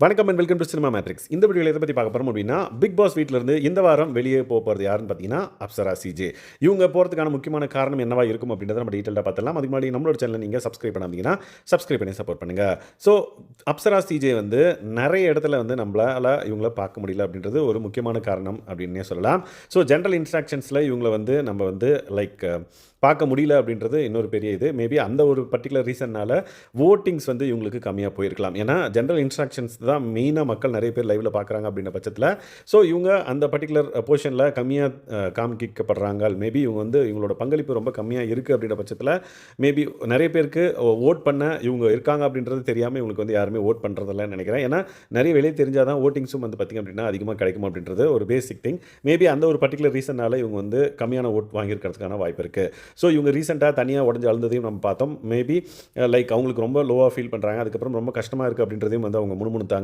வணக்கம் and welcome to cinema matrix இந்த வீடியோவில் எதை பற்றி பார்க்க போகிறோம் அப்படின்னா பிக் பாஸ் வீட்டிலேருந்து இந்த வாரம் வெளியே போக போகிறது யாருன்னு பார்த்தீங்கன்னா அப்சரா சிஜே இவங்க போகிறதுக்கான முக்கியமான காரணம் என்னவா இருக்கும் அப்படின்றத நம்ம டீட்டெயிலாக பார்த்துலாம் அதுக்கு முன்னாடி நம்மளோட சேனலை நீங்கள் சப்ஸ்கிரைப் பண்ணாதீங்கன்னா சப்ஸ்கிரைப் பண்ணி சப்போர்ட் பண்ணுங்கள் ஸோ அப்சரா சிஜே வந்து நிறைய இடத்துல வந்து நம்மளால் இவங்கள பார்க்க முடியல அப்படின்றது ஒரு முக்கியமான காரணம் அப்படின்னே சொல்லலாம். ஸோ ஜென்ரல் இன்ஸ்ட்ரக்ஷன்ஸில் இவங்களை வந்து நம்ம வந்து லைக் பார்க்க முடியல அப்படின்றது இன்னொரு பெரிய இது. மேபி அந்த ஒரு பர்டிகுலர் ரீசன்னால் ஓட்டிங்ஸ் வந்து இவங்களுக்கு கம்மியாக போயிருக்கலாம். ஏன்னா ஜென்ரல் இன்ஸ்ட்ரக்ஷன்ஸ் தான் மெயினாக மக்கள் நிறைய பேர் லைவில் பார்க்குறாங்க அப்படின்ற பட்சத்தில். ஸோ இவங்க அந்த பர்டிகுலர் போர்ஷனில் கம்மியாக காமிக்கப்படுறாங்க. மேபி இவங்க வந்து இவங்களோட பங்களிப்பு ரொம்ப கம்மியாக இருக்குது அப்படின்ற பட்சத்தில் மேபி நிறைய பேருக்கு ஓட் பண்ண இவங்க இருக்காங்க அப்படின்றது தெரியாமல் இவங்களுக்கு வந்து யாருமே ஓட் பண்ணுறதில்ல நினைக்கிறேன். ஏன்னா நிறைய வெளியே தெரிஞ்சால் தான் ஓட்டிங்ஸும் வந்து பார்த்திங்க அப்படின்னா அதிகமாக கிடைக்கும் அப்படின்றது ஒரு பேசிக் திங் மேபி அந்த ஒரு பர்டிகுலர் ரீசனால் இவங்க வந்து கம்மியான ஓட் வாங்கியிருக்கிறதுக்கான வாய்ப்பு இருக்குது ஸோ இவங்க ரீசெண்டாக தனியாக உடஞ்சி அழுந்ததையும் நம்ம பார்த்தோம். மேபி லைக் அவங்களுக்கு ரொம்ப லோவாக ஃபீல் பண்ணுறாங்க அதுக்கப்புறம் ரொம்ப கஷ்டமாக இருக்குது அப்படின்றதையும் வந்து அவங்க முணுமுணுத்தாங்க.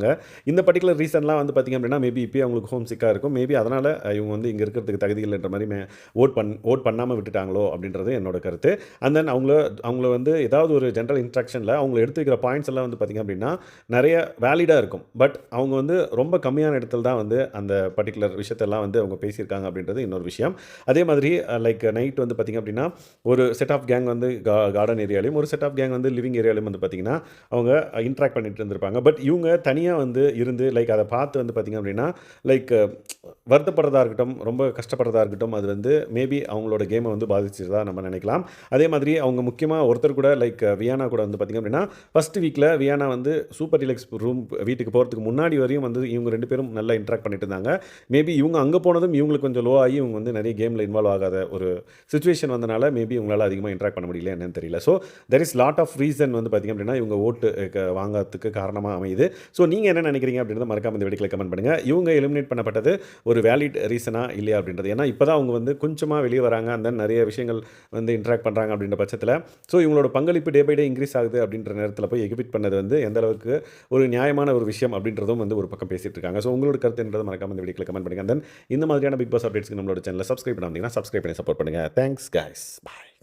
இந்த பர்டிகுலர் ரீசன்லாம் வந்து பார்த்திங்க அப்படின்னா மேபி இப்போ அவங்களுக்கு ஹோம் சிக்காக இருக்கும். மேபி அதனால் இவங்க வந்து இங்கே இருக்கிறதுக்கு தகுதி இல்லைன்ற மாதிரி மே ஓட் பண் ஓட் பண்ணாமல் விட்டுட்டாங்களோ அப்படின்றது என்னோட கருத்து. அண்ட் தென் அவங்கள அவங்கள வந்து ஏதாவது ஒரு ஜென்ரல் இன்ஸ்ட்ரக்ஷனில் அவங்க எடுத்து வைக்கிற பாயிண்ட்ஸ் எல்லாம் வந்து பார்த்திங்க அப்படின்னா நிறைய வேலிடாக இருக்கும். பட் அவங்க வந்து ரொம்ப கம்மியான இடத்துல தான் வந்து அந்த பர்டிகுலர் விஷயத்தெல்லாம் வந்து அவங்க பேசியிருக்காங்க அப்படின்றது இன்னொரு விஷயம். அதே மாதிரி லைக் நைட் வந்து பார்த்திங்க அப்படின்னா ஒரு செட் ஆஃப் கேங் வந்து கா கார்டன் ஏரியாலையும் ஒரு செட் ஆஃப் கேங் வந்து லிவிங் ஏரியாலையும் வந்து பார்த்திங்கன்னா அவங்க இன்ட்ராக்ட் பண்ணிட்டு இருந்திருப்பாங்க. பட் இவங்க தனியாக வந்து இருந்து லைக் அதை பார்த்து வந்து பார்த்திங்க அப்படின்னா லைக் வருத்தப்படுறதா இருக்கட்டும் ரொம்ப கஷ்டப்படுறதா இருக்கட்டும் அது வந்து மேபி அவங்களோட கேமை வந்து பாதிச்சிருதா நம்ம நினைக்கலாம். அதே மாதிரி அவங்க முக்கியமாக ஒருத்தர் கூட லைக் வியானா கூட வந்து பார்த்திங்க அப்படின்னா ஃபஸ்ட் வீக்கில் வியானா வந்து சூப்பர் டிலக்ஸ் ரூம் வீட்டுக்கு போகிறதுக்கு முன்னாடி வரையும் வந்து இவங்க ரெண்டு பேரும் நல்லா இன்ட்ராக்ட் பண்ணிட்டு இருந்தாங்க. மேபி இவங்க அங்கே போனதும் இவங்களுக்கு கொஞ்சம் லோ ஆகி இவங்க வந்து நிறைய கேமில் இன்வால்வ் ஆகாத ஒரு சுச்சுவேஷன் வந்தனால மேபி இவங்களால் அதிகமாக இன்ட்ராக்ட் பண்ண முடியல என்னன்னு தெரியல. So there is lot of reason வந்து பார்த்திங்க அப்படின்னா இவங்க ஓட்டு eh, வாங்கிறதுக்கு வாங்கறதுக்கு காரணமாக அமையுது. ஸோ நீ நீங்கள் என்ன நினைக்கிறீங்க அப்படின்றத மறக்காம இந்த வீடியோவில் கமெண்ட் பண்ணுங்கள் இவங்க எலிமினேட் பண்ணப்பட்டது ஒரு வேலிட் ரீசனா இல்லையா அப்படின்றது. ஏன்னா இப்போ தான் அவங்க வந்து கொஞ்சமாக வெளியே வராங்க. அந்த நிறைய விஷயங்கள் வந்து இன்ட்ராக்ட் பண்ணுறாங்க அப்படின்ற பட்சத்தில். ஸோ இவங்களோட பங்களிப்பு டே பை டே இன்க்ரீஸ் ஆகுது அப்படின்ற நேரத்தில் போய் எகிபிட் பண்ணது வந்து எந்த அளவுக்கு ஒரு நியாயமான ஒரு விஷயம் அப்படின்றதும் வந்து ஒரு பக்கம் பேசிட்டு இருக்காங்க. ஸோ உங்களோட கருத்துன்றது மறக்காம இந்த வீடியோவில் கமெண்ட் பண்ணுங்கள் தென் இந்த மாதிரியான பிக் பாஸ் அப்டேட்ஸ்க்கு நம்மளோட சேனலில் சப்ஸ்கிரைப் பண்ணாமல் சப்ஸ்கிரைப் பண்ணி சப்போர்ட் பண்ணுங்கள் தேங்க்ஸ் கைஸ் பாய்